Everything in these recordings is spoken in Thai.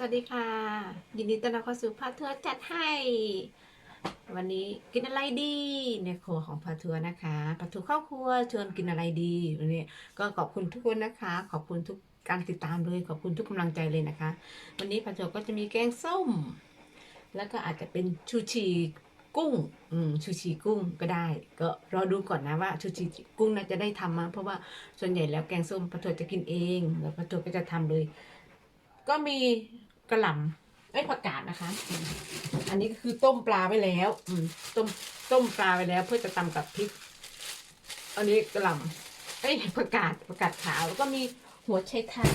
สวัสดีค่ะ ยินดีต้อนรับเข้าสู่พาทัวร์จัดให้ วันนี้กินอะไรดีในครัวของพาทัวร์นะคะพาทัวร์เข้าครัวชวนกินอะไรดีวันนี้ก็ขอบคุณทุกคนนะคะ ขอบคุณทุกการติดตามเลยขอบคุณทุกกำลังใจเลยนะคะ วันนี้พาทัวร์ก็จะมีแกงส้ม แล้วก็อาจจะเป็นชูชีกุ้งอืมชูชีกุ้งก็ได้ ก็รอดูก่อนนะว่าชูชีกุ้งน่าจะได้ทำมาเพราะว่าส่วนใหญ่แล้วแกงส้มพาทัวร์จะกินเองแล้วพาทัวร์ก็จะทำเลยก็มี กระหล่ำไอ้ผักกาดนะคะ อันนี้ก็คือต้มปลาไว้แล้ว อืมต้มต้มปลาไว้แล้ว เพื่อจะตำกับพริก อันนี้กระหล่ำไอ้ยผักกาดผักกาดขาวแล้วก็มีหัวไชเท้า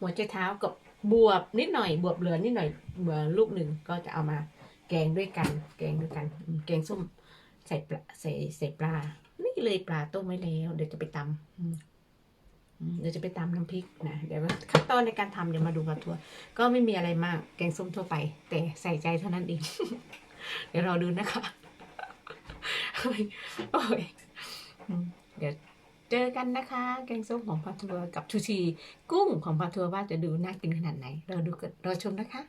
หัวไชเท้ากับบวบนิดหน่อย บวบเหลือนิดหน่อยเหลือลูกหนึ่งก็จะเอามาแกงด้วยกัน แกงด้วยกัน แกงส้มใส่ปลาใส่ใส่ปลา นี่เลยปลาต้มไว้แล้ว เดี๋ยวจะไปตำ เดี๋ยวจะไปตำน้ำพริกนะเดี๋ยวขั้นตอนในการทำเดี๋ยวมาดูกันทัวก็ไม่มีอะไรมากแกงส้มทั่วไป แต่ใส่ใจเท่านั้นเอง เดี๋ยวรอดูนะคะโอ้ยโอ้ยเดี๋ยวเจอกันนะคะ แกงส้มของพาทัวกับชูชีกุ้งของพาทัวว่าจะดูน่ากินขนาดไหนรอดูกันรอชมนะคะ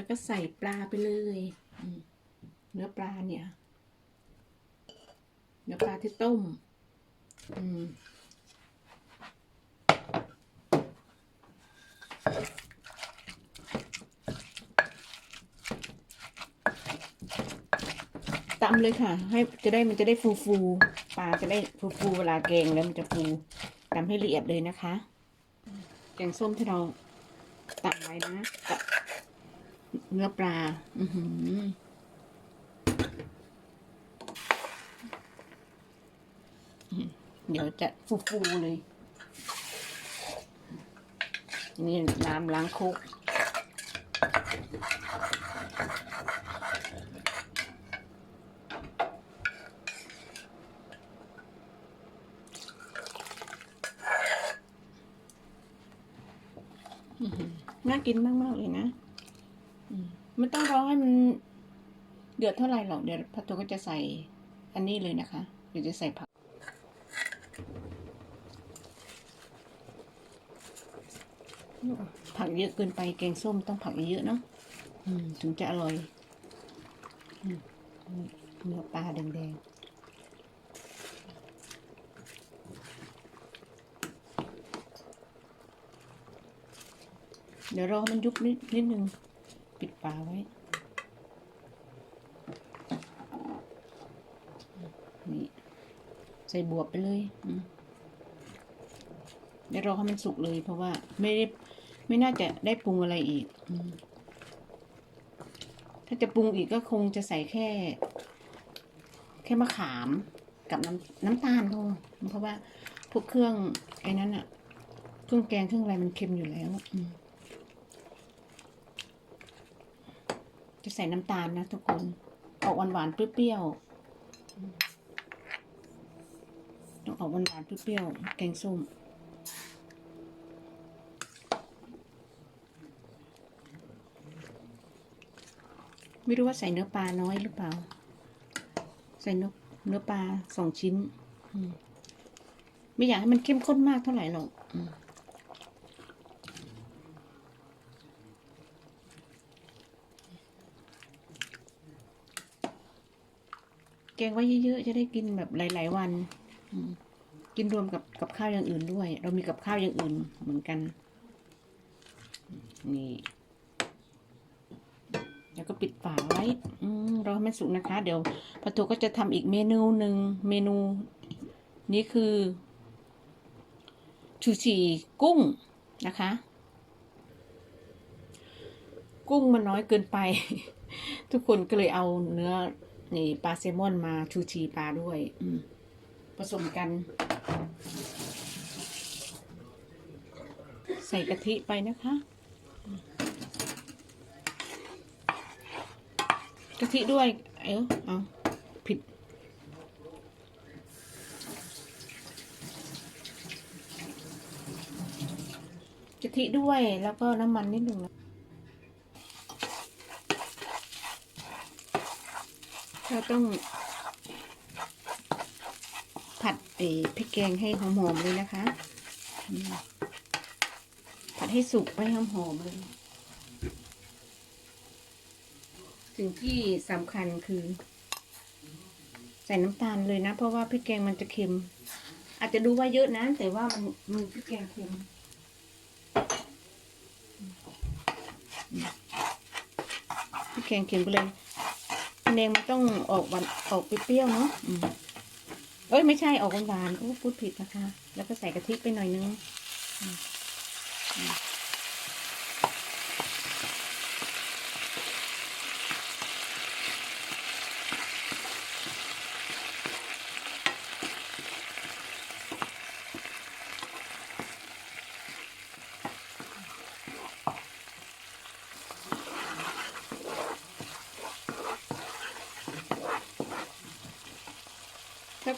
แล้วก็ใส่ปลาไปเลยเนื้อปลาเนี่ย เนื้อปลาที่ต้ม อืมตำเลยค่ะ ให้จะได้มันจะได้ฟูฟูๆปลาจะได้ฟูฟูๆเวลาแกงแล้วมันจะฟูตำให้ละเอียดเลยนะคะ แกงส้มที่เราตักไว้นะ เนื้อปลา อือหือเดี๋ยวจะฟูฟูๆเลย นี่น้ำล้างคุกน่ากินมาก ๆ เลยนะ ไม่ต้องรอให้มันเดือดเท่าไหร่หรอก เดี๋ยวพัตโตก็จะใส่อันนี้เลยนะคะ เดี๋ยวจะใส่ผัก ผักเยอะเกินไปแกงส้มต้องผักเยอะเนาะถึงจะอร่อยเนื้อปลาแดงๆ เดี๋ยวรอมันยุบนิดนิดนึง ปิดฝาไว้ นี่ ใส่บวบไปเลยอืมเดี๋ยวรอให้มันสุกเลยเพราะว่า ไม่ได้ไม่น่าจะได้ปรุงอะไรอีกอถ้าจะปรุงอีกก็คงจะใส่แค่ แค่มะขามกับน้ำน้ำตาลพอเพราะว่าพวกเครื่องไอ้นั้นอะเครื่องแกงเครื่องอะไรมันเค็มอยู่แล้วอืม จะใส่น้ำตาลนะทุกคน ออกหวานๆเปรี้ยวๆต้องออกหวานๆเปรี้ยวๆแกงส้มไม่รู้ว่าใส่เนื้อปลาน้อยหรือเปล่า ใส่เนื้อเนื้อปลาสองชิ้น ไม่อยากให้มันเข้มข้นมากเท่าไหร่หรอกอืม แกงไว้เยอะๆ จะได้กินแบบหลาย ๆ วันกินรวมกับกับข้าวอย่างอื่นด้วย เรามีกับข้าวอย่างอื่นเหมือนกัน นี่ แล้วก็ปิดฝาไว้รอให้มันสุกนะคะ เดี๋ยวปะทูก็จะทำอีกเมนูหนึ่งเมนู นี้คือชูชีกุ้งนะคะ กุ้งมันน้อยเกินไป ทุกคนก็เลยเอาเนื้อ นี่ปลาแซลมอนมาชูชีปลาด้วย อืมผสมกัน ใส่กะทิไปนะคะกะทิด้วย เอ้าเอาผิด กะทิด้วยแล้วก็น้ำมันนิดหนึ่งนะ เราต้อง ผัดเออพริกแกงให้หอมๆเลยนะคะ ผัดให้สุกให้หอมๆเลย สิ่งที่สำคัญคือ ใส่น้ำตาลเลยนะ เพราะว่าพริกแกงมันจะเค็ม อาจจะดูว่าเยอะนะ แต่ว่ามันมันพริกแกงเค็มพริกแกงเค็มไปเลย แดงมันต้องออกหวานออกเปรี้ยวเนาะเอ้ยไม่ใช่ออกหวานๆโอ้พูดผิดนะคะ แล้วก็ใส่กะทิไปหน่อยนึง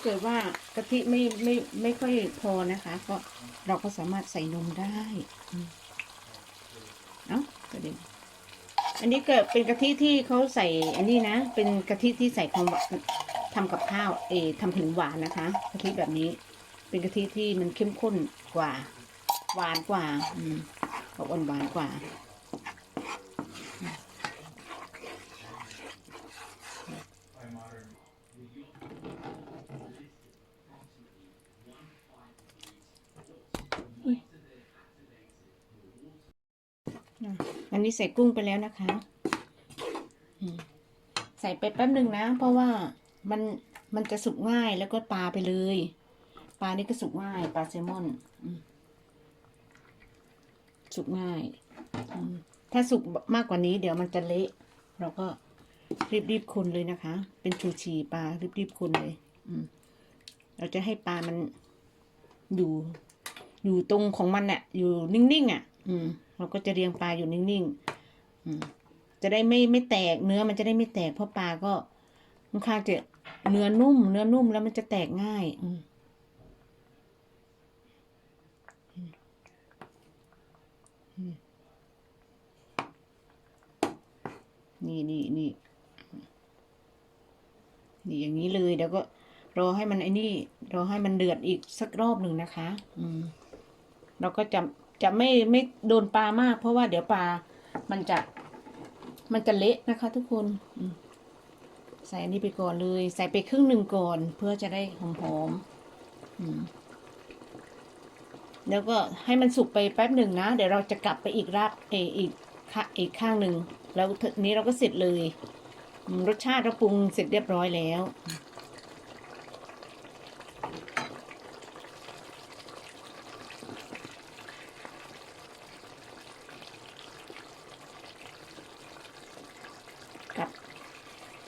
เกิดว่ากะทิไม่ไม่ไม่ค่อยพอนะคะ ก็เราก็สามารถใส่นมได้เอ้ากระเด็นอันนี้เก็เป็นกะทิที่เขาใส่ อันนี้นะ เป็นกะทิที่ใส่ความหวานทำกับข้าว เอทำขนมหวานนะคะกะทิแบบนี้ เป็นกะทิที่มันเข้มข้นกว่า หวานกว่า อืมออกหวานกว่า นะ อันนี้ใส่กุ้งไปแล้วนะคะใส่ไปแป๊บหนึ่งนะ เพราะว่ามันมันจะสุกง่ายแล้วก็ปลาไปเลย ปลานี่ก็สุกง่าย ปลาแซลมอนสุกง่าย ถ้าสุกมากกว่านี้เดี๋ยวมันจะเละ เราก็รีบๆคนเลยนะคะ เป็นชูชีปลารีบๆคนเลยเราจะให้ปลามันอยู่ อยู่ตรงของมันน่ะ อยู่นิ่งๆอะ อืม เราก็จะเรียงปลาอยู่นิ่งๆจะได้ไม่ไม่แตกเนื้อมันจะได้ไม่แตกเพราะปลาก็ค่อนข้างจะเนื้อนุ่ม เนื้อนุ่มแล้วมันจะแตกง่ายนี่นี่นี่นี่อย่างนี้เลยเดี๋ยวก็รอให้มันไอ้นี่รอให้มันเดือดอีกสักรอบหนึ่งนะคะ อืม เราก็จะ จะไม่ไม่โดนปลามาก เพราะว่าเดี๋ยวปลา มันจะ มันจะเละนะคะ ทุกคนใส่อันนี้ไปก่อนเลย ใส่ไปครึ่งหนึ่งก่อน เพื่อจะได้หอมๆอืมแล้วก็ให้มันสุกไปแป๊บหนึ่งนะ เดี๋ยวเราจะกลับไปอีกราบเอออีกข้าอีกข้างหนึ่งแล้วนี้เราก็เสร็จเลย รสชาติเราปรุงเสร็จเรียบร้อยแล้ว กลับ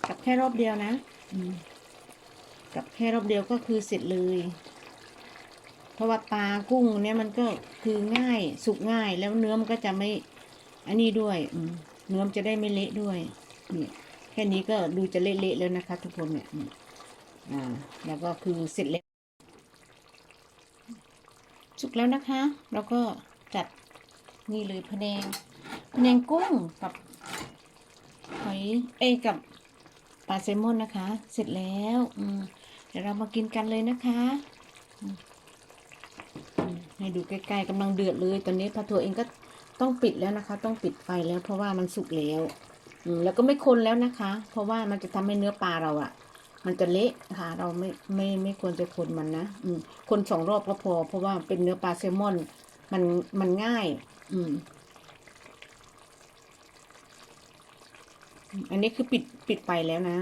กลับ แค่รอบเดียวนะอืมกลับแค่รอบเดียวก็คือเสร็จเลย เพราะว่าปลากุ้งเนี่ยมันก็คือง่ายสุกง่ายแล้วเนื้อมันก็จะไม่ อันนี้ด้วยอืมเนื้อมันจะได้ไม่เละด้วยนี่แค่นี้ก็ดูจะเละๆแล้วนะคะ ทุกคนเนี่ยอืมอ่า แล้วก็คือเสร็จแล้วสุกแล้วนะคะ แล้วก็จัดนี่เลยพะแนงพะแนงกุ้งกับหอยเอยกับ ปลาแซลมอนนะคะ เสร็จแล้วเดี๋ยวเรามากินกันเลยนะคะให้ดูใกล้ๆกำลังเดือดเลย ตอนนี้ปลาทัวเองก็ต้องปิดแล้วนะคะ ต้องปิดไฟแล้ว เพราะว่ามันสุกแล้วแล้วก็ไม่คนแล้วนะคะ เพราะว่ามันจะทำให้เนื้อปลาเราอะ่ะ มันจะเละนะคะเราไม่ไม่ไม่ควรจะคนมันนะอืคนสองรอบก็พอ เพราะว่าเป็นเนื้อปลาแซลมอน มันมันง่าย อืม อันนี้คือปิดปิดไฟแล้วนะ